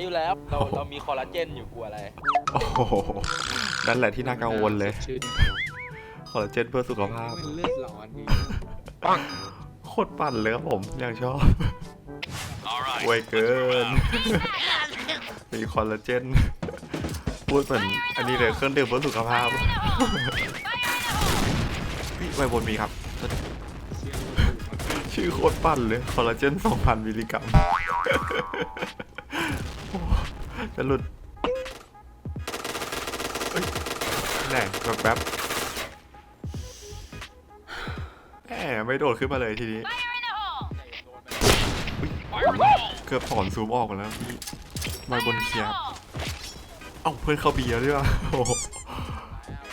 อยู่แล้ว เราเรามีคอลลาเจนอยู่กลัวอะไร โอ้โหนั่นแหละที่น่ากังวลเลย ชื่นคอลลาเจนเพื่อสุขภาพ มันเลือดร้อนดีโคตรปั่นเลยครับผมอย่างชอบไวเกิน มีคอลลาเจน พูดเหมือนอันนี้เลยเครื่องดื่มเพื่อสุขภาพพี่ไวบนมีครับ เชื่อว่าถูกมาก ชื่อโคตรปั่นเลย คอลลาเจน 2,000 มิลลิกรัมโอ้ จะหลุดเอ้ยแหน่แบบแป๊บแหมไม่โดดขึ้นมาเลยทีนี้เกือบถอนซูมออกแล้วพี่มาบนเคียร์เอ้าเพื่อนเข้าบีแล้วด้วยวะโอ้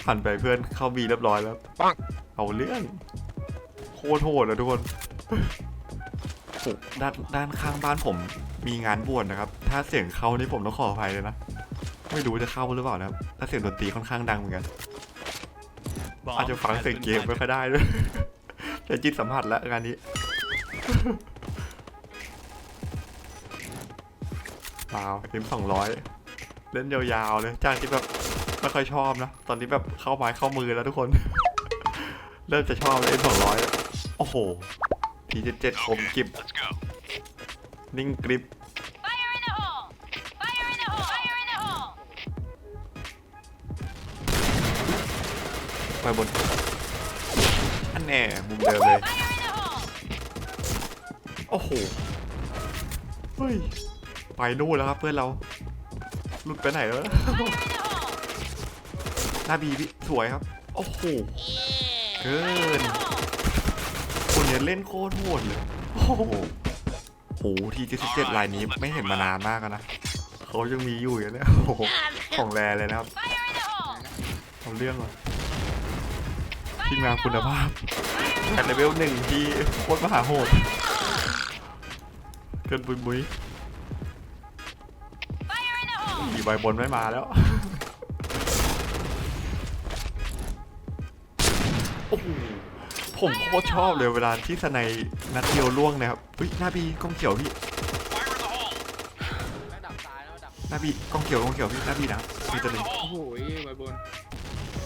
หันไปเพื่อนเข้าบีเรียบร้อยแล้วปังเอาเรื่องโคตรโหดเลยทุกคนด้านด้านข้างบ้านผม มีงานบวชนะครับ ถ้าเสียงเข้านี่ผมต้องขออภัยเลยนะ ไม่รู้จะเข้าหรือเปล่านะครับ ถ้าเสียงดนตรีค่อนข้างดังเหมือนกัน อาจจะฟังเสียงเกมไม่ค่อยได้ด้วยจะจิตสัมผัสแล้วงานนี้เปล่าเอ็มสองร้อยเล่นยาวๆเลยจากที่แบบไม่ค่อยชอบนะ ตอนนี้แบบเข้าไม้เข้ามือแล้วทุกคน เริ่มจะชอบเอ็มสองร้อยโอ้โหทีเจ็ดเจ็ดคมกิบ นิ่งกริบ Fire in the hole! Fire in the hole! Fire in the hole! ไปบนอันแน่มุมเดิมเลย Fire in the hole! โอ้โห เฮ้ย ไปนู่นแล้วครับเพื่อนเรา หลุดไปไหนแล้ว Fire in the hole! หน้าบีพี่สวยครับ โอ้โห เกิน In the hole! คนเนี้ยเล่นโคตรโหดเลย โอ้โห โหทีเจ็ดเจ็ดลายนี้ไม่เห็นมานานมากแล้วนะเขายังมีอยู่อย่างเนี้ยโอ้โหของแรเลยนะครับ Fire in the hole! เอาเรื่องว่ะทีมงานคุณภาพแอดเลเวลหนึ่งที่โคตรมหาโหดเกินบุยบุย Fire in the hole! อีใบบนไม่มาแล้ว โอ้โห ผมโคตรชอบเลยเวลาที่สไนด์นัดเดียวล่วงนะครับเฮ้ยหน้าบีกล้องเขียวพี่ระดับตายแล้วระดับหน้าบีกล้องเขียวกล้องเขียวพี่หน้าบีนะมีตัวหนึ่งโอ้โหไว้บน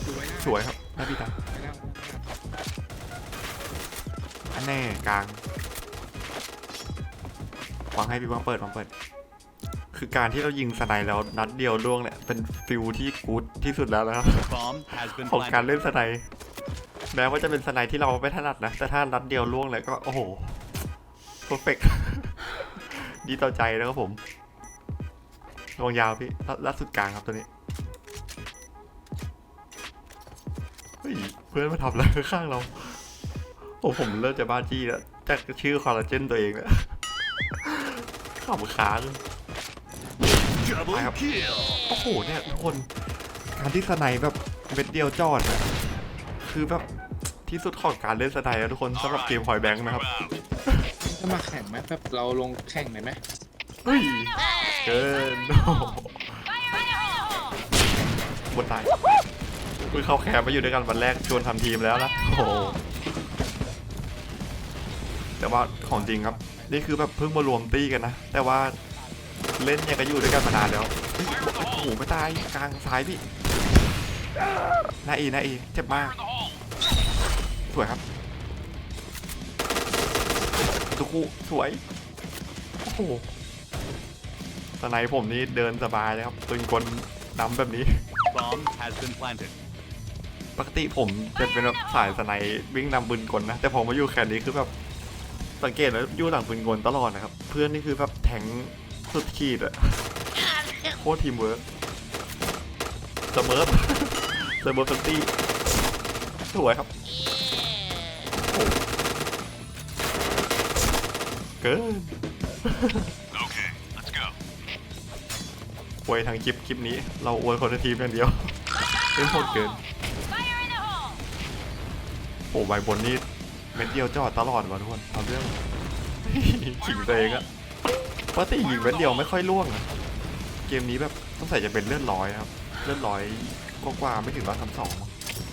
ดูไว้หน้าสวยครับหน้าบีตาไว้หน้าไว้หน้าอันแน่กลางวางให้พี่วางเปิดวางเปิด คือการที่เรายิงสไนด์แล้วนัดเดียวล่วงเนี่ยเป็นฟิลที่กู๊ดที่สุดแล้วนะครับ Bomb has been ของการ planted. เล่นสไนด์ แม้ว่าจะเป็นสไนด์ที่เราไม่ถนัดนะ แต่ถ้านัดเดียวล่วงเลยก็ โอ้โหเพอร์เฟกดีต่อใจนะครับผมลงยาวพี่ลาล่าสุดกลางครับตัวนี้เฮ้ยเพื่อนมาทำอะไรข้างเรา โอ้ผมเริ่มจะบ้าจี้แล้วจากชื่อคอลลาเจนตัวเองแล้วขำค้าง Double I have- kill. โอ้โหเนี่ยทุกคน การที่สไนด์แบบเม็ดเดียวจอดอะคือแบบ ที่สุดของการเล่นสไนด์อะทุกคนสำหรับเกมหอยแบงค์นะครับจะมาแข่งไหมแบบเราลงแข่งหน่อยไหมเฮ้ยเกินโอ้โห Fire in the hole! บนตายคุยเข้าแคมป์มาอยู่ด้วยกันวันแรกชวนทำทีมแล้วนะโอ้โหแต่ว่าของจริงครับ นี่คือแบบเพิ่งมารวมตี้กันนะ แต่ว่าเล่นเนี่ยก็อยู่ด้วยกันมานานแล้วเฮ้ยโอ้โหไม่ตายกลางซ้ายพี่หน้าเอหน้าเอเจ็บมาก สวยครับตุกุสวย โอ้โหสไนด์ผมนี่เดินสบายเลยครับปืนกลดำแบบนี้ Bomb has been planted. ปกติผมจะเป็นแบบสายสไนด์วิ่งนำปืนกลนะ แต่พอมาอยู่แคนนี้คือแบบสังเกตแล้วอยู่หลังปืนกลตลอดนะครับ เพื่อนนี่คือแบบแทงสุดขีดอะโคตรทีมเวิร์กเสมอเสมอฟันตี้สวยครับโเกิน Okay, let's go. อวยทางคลิปคลิปนี้ เราอวยคนในทีมอย่างเดียวเป็นโคตรเกิน Fire in the hole! โอ้ใบบนนี่เม็ดเดียวจอดตลอดว่ะทุกคนเอาเรื่องขิงตัวเองอะปกติยิงเม็ดเดียวไม่ค่อยล่วงอะเกมนี้แบบต้องใส่จะเป็นเลื่อนร้อยครับ เลื่อนร้อยกว่าๆไม่ถึงร้อยสามสอง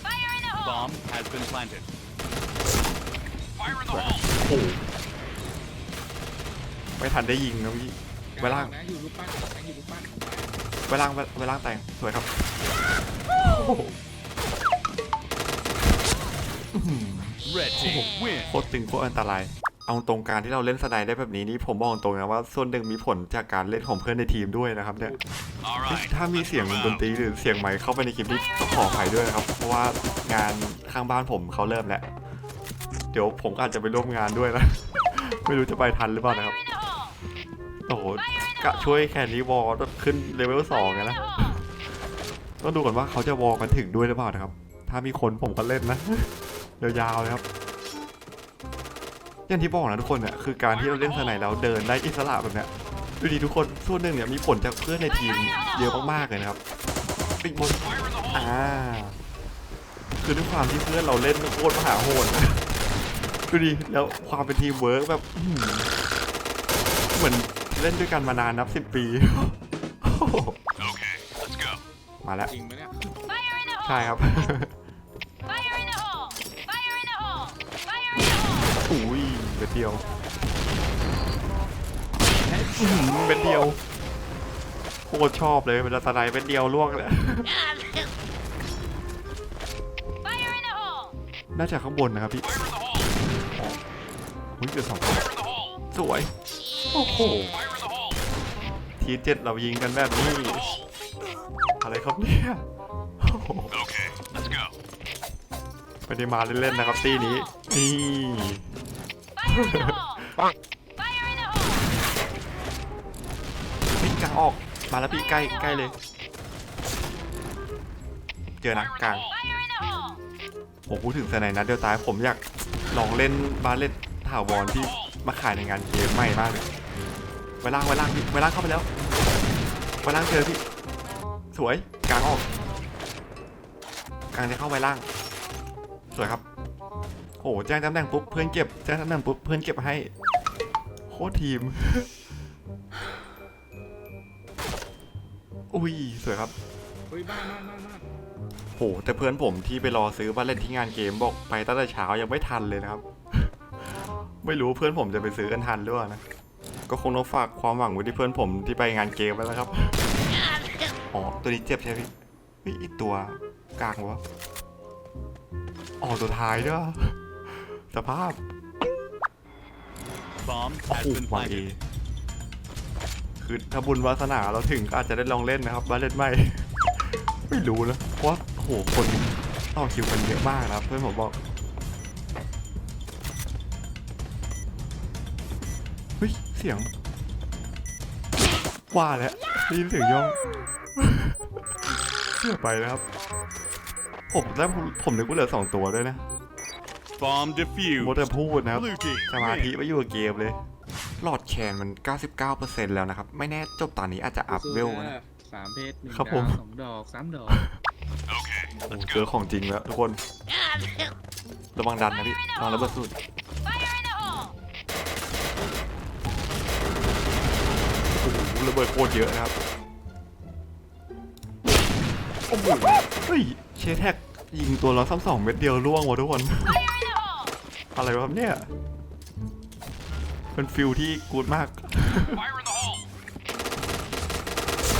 Fire in the hole! Bomb has been planted. โอ้โห ไม่ทันได้ยิงนะพี่กไว้ล่างนะอยู่รูปปั้นนะอยู่รูปปั้นไว้ล่างไว้ไว้ล่างแต่งสวยครับโอ้โหอื้อหือ Red team win. โคตรตึงโคตรอันตราย เอาตรงการที่เราเล่นสไนด์ได้แบบนี้นี่ผมบอกตรงนะว่าส่วนหนึ่งมีผลจากการเล่นของเพื่อนในทีมด้วยนะครับเนี่ย All right. ถ้ามีเสียง let's ด move นตรีหรือเสียงไมค์เข้าไปในคลิปนี้ต้องขออภัยด้วยนะครับ เพราะว่างานข้างบ้านผมเขาเริ่มแล้ว เดี๋ยวผมก็อาจจะไปร่วมงานด้วยนะ ไม่รู้จะไปทันหรือเปล่านะครับ โอ้โหกะช่วยแคนนี้วอลขึ้นเลเวลสองไง Fire in นะ the hole! ต้องดูก่อนว่าเขาจะวอลกันถึงด้วยหรือเปล่านะครับ ถ้ามีคนผมก็เล่นนะ ยาวๆเลยครับอย่างที่บอกนะทุกคนเนี่ยคือการที่เราเล่นสไนด์แล้วเดินได้อิสระแบบเนี้ยดูดีทุกคนส่วนหนึ่งเนี่ยมีผลจากเพื่อนในทีมเยอะมากๆเลยนะครับปิดบนอ่าคือด้วยความที่เพื่อนเราเล่นโคตรมหาโหดนะดูดีแล้วความเป็นทีมเวิร์กแบบอื้อหือเหมือน เล่นด้วยกันมานานนับสิบปีโอ้โห Okay, let's go. มาแล้ว จริงไหมเนี่ย Fire in the hole! ใช่ครับ Fire in the hole! Fire in the hole! Fire in the hole! อุ้ยเป็นเดียวอื้อหือเป็นเดียวโคตรชอบเลยเวลาสไนด์เป็นเดียวล่วงเลย Fire in the hole! น่าจะข้างบนนะครับพี่อ๋ออุ้ยเกือบสองคนสวย โอ้โห ทีเจ็ดเรายิงกันแบบนี้ อะไรครับเนี่ยโอ้โหไม่ได้มาเล่นๆนะครับตีนี้ นี่ Fire in the hole! Fire in the hole! พี่กลางออก มาแล้วพี่ใกล้ใกล้เลย เจอนะกลางผมพูดถึงสไนนัดเดียวตายผมอยากลองเล่นบาเล่นถาวรที่ มาขายในงานเกมใหม่มากเลยไว้ล่างไว้ล่างพี่ไว้ล่างเข้าไปแล้วไว้ล่างเจอพี่ สวยกลางออกกลางจะเข้าไว้ล่าง สวยครับโอ้โหแจ้งตำแหน่งปุ๊บเพื่อนเก็บแจ้งตำแหน่งปุ๊บเพื่อนเก็บให้โคตรทีม อุ้ยสวยครับเฮ้ยบ้านบ้านบ้านบ้านโหแต่เพื่อนผมที่ไปรอซื้อบ้านเล่นที่งานเกมบอกไปตั้งแต่เช้ายังไม่ทันเลยนะครับ ไม่รู้เพื่อนผมจะไปซื้อกันทันหรือเปล่านะ ก็คงต้องฝากความหวังไว้ที่เพื่อนผมที่ไปงานเกมแล้วนะครับ อ๋อ ตัวนี้เจ็บใช่ไหมพี่เฮ้ยอีกตัวกลางวะ อ๋อ ตัวท้ายด้วย สภาพ Bomb โอ้ has โห been มาเอ planted. คือถ้าบุญวาสนาเราถึงก็อาจจะได้ลองเล่นนะครับบ้านเล่นใหม่ ไม่รู้นะ เพราะว่าโอ้โห คนต่อคิวกันเยอะมากนะครับ เพื่อนผมบอก ฮ้ย เสียงว่าแล้วได้ยินเสียงย่องเกือบไปนะครับ ผมแล้วผมผมนึกว่าเหลือสองตัวด้วยนะ Bomb โม defused. แต่พูดนะครับ Blue team สมาธิ win. ไปอยู่กับเกมเลย หลอดแคนมัน 99%แล้วนะครับ ไม่แน่จบตอนนี้อาจจะอัพเวลสู้ๆนะนะ สามเพชรหนึ่งครับดาวผมสองดอกสามดอก Okay, โอ้ let's เจอ go. ของจริงแล้วทุกคน ระวังดันนะพี่ระวังระเบิดสุด ระเบิดโคตรเยอะนะครับโอ้โหเฮ้ยเชแท็กยิงตัวเราซ้ำสองเม็ดเดียวล่วงว่ะทุกคน อะไรวะครับเนี่ยเป็นฟิลที่กูดมาก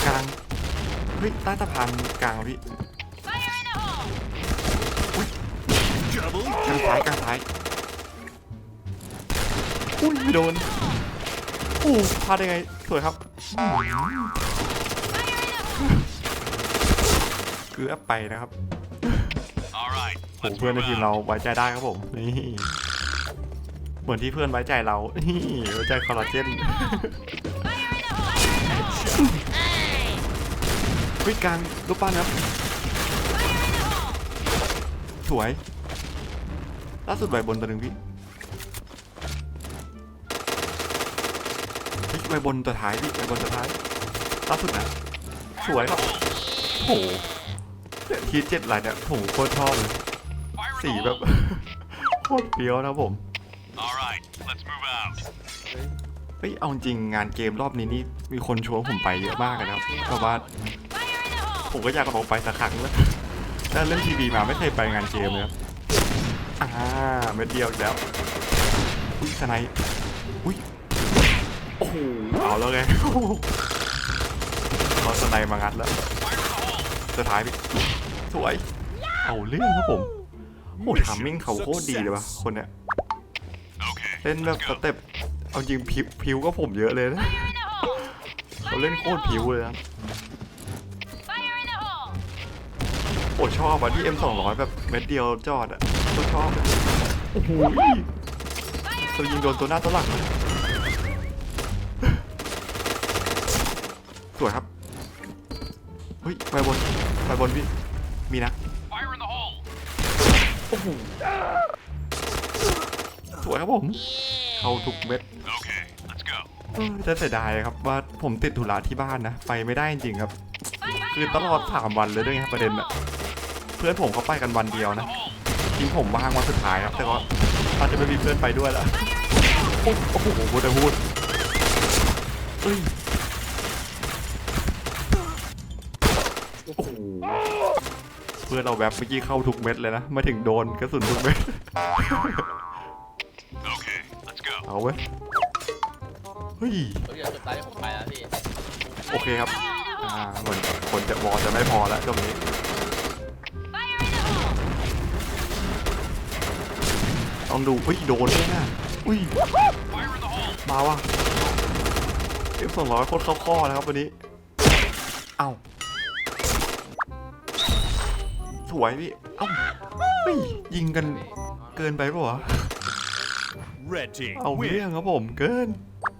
กลางเฮ้ยใต้สะพานกลางพี่กลางซ้ายกลางซ้ายอุ้ยไม่โดนโอ้พลาดได้ไงสวยครับ เกือบไปนะครับผมเพื่อนในทีมเราไว้ใจได้ครับผมนี่เหมือนที่เพื่อนไว้ใจเรานี่ไว้ใจคอลลาเจน Fire in the hole! Fire in the hole! Hey! วิกลางลูกปั้นครับสวยล่าสุดใบบนตัวหนึ่งพี่ เฮ้ยใบบนตัวท้ายพี่ใบบนตัวท้ายล่าสุดนะสวยครับโอ้โหเนี่ยทีเจ็ดลายเนี่ยผมโคตรชอบเลย Fire in สี the แบบ hole. โคตรเฟี้ยวนะครับผม All right, let's move out. เฮ้ยเอาจริงงานเกมรอบนี้นี่มีคนชวนผมไปเยอะมากเลยนะครับแต่ว่า Fire in the hole! ผมก็อยากลองไปสักครั้งแล้วแต่เล่นทีวีมาไม่เคยไปงานเกมเลยครับอ่าเม็ดเดียวอีกแล้วอุ้ยสไนป์อุ้ยโอ้โห เอาเอาแล้วไงเขาสไนมางัดแล้วสุดท้ายพี่สวย เอาเรื่องครับผมโอ้ทามมิ่งเขาโคตรดีเลยวะคนเนี้ย Okay. เล่นแบบสเต็ปเอาจริงพิวพิวก็ผมเยอะเลยนะ Fire in the hole! เขาเล่นโคตรพิวเลยนะ Fire in the hole! โอ้ชอบอะที่ M200 แบบเม็ดเดียวจอดอะก็ชอบเลยโอ้โหตัวยิงโดนตัวหน้าตัวหลังเลย สวยครับเฮ้ยไปบนไปบนพี่มีนะ Fire in the hole. โอ้โหสวยครับผม เข้าทุกเม็ด Okay, let's go. เออจะเสียดายครับว่าผมติดธุระที่บ้านนะ ไปไม่ได้จริงๆครับ คือตลอดสามวันเลยด้วยไงประเด็นอะเพื่อนผมเขาไปกันวันเดียวนะ Hole. จริงผมว่างวันสุดท้ายครับแต่ก็อาจจะไม่มีเพื่อนไปด้วยแล้วโอ้โอ้โหพูดแต่พูดเอ้ย พื่อนเราแบบเมื่อกี้เข้าทุกเม็ดเลยนะไมาถึงโดนกระสุนทุกเม็ด Okay, เอาเว้ย เฮ้ยเดี๋ยวจุดตายที่ผมไปแล้วพี่โอเคครับ อ่าเหมือนคนจะวอลจะไม่พอแล้วตรงนี้ ต้องดูอุ้ย โดนด้วยนะอุ้ย มาว่ะเอฟสองร้อยโคตรเข้าข้อนะครับวันนี้ เอ้า สวยพี่ เอ้าเฮ้ยยิงกันเกินไปปะวะ Red team เอาเรื่องครับผมเกิน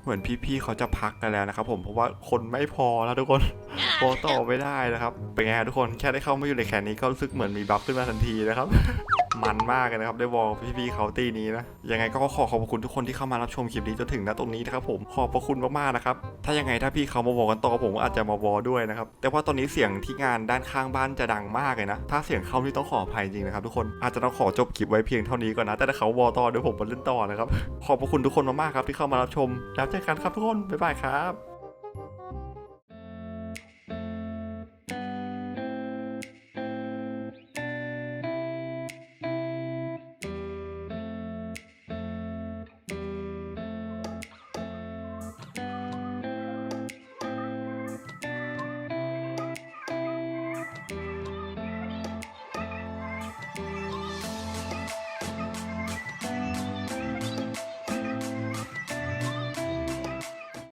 เหมือนพี่ๆเขาจะพักกันแล้วนะครับผมเพราะว่าคนไม่พอแล้วทุกคนพอต่อไม่ได้นะครับ เป็นไงฮะทุกคนแค่ได้เข้ามาอยู่ในแคนนี้ก็รู้สึกเหมือนมีบัฟขึ้นมาทันทีนะครับ มันมากเลยนะครับได้วอลพี่ๆเขาตีนี้นะยังไงก็ขอขอบคุณทุกคนที่เข้ามารับชมคลิปนี้จนถึงณตรงนี้นะครับผมขอบพระคุณมากๆนะครับถ้ายังไงถ้าพี่เขามาวอลกันต่อผมก็อาจจะมาวอลด้วยนะครับแต่ว่าตอนนี้เสียงที่งานด้านข้างบ้านจะดังมากเลยนะ ถ้าเสียงเข้านี่ต้องขออภัยจริงนะครับทุกคนอาจจะต้องขอจบคลิปไว้เพียงเท่านี้ก่อนนะ แต่ถ้าเขาวอลต่อเดี๋ยวผมมาเล่นต่อนะครับขอบพระคุณทุกคนมากๆครับที่เข้ามารับชมแล้วเจอกันครับทุกคนบ๊ายบายครับ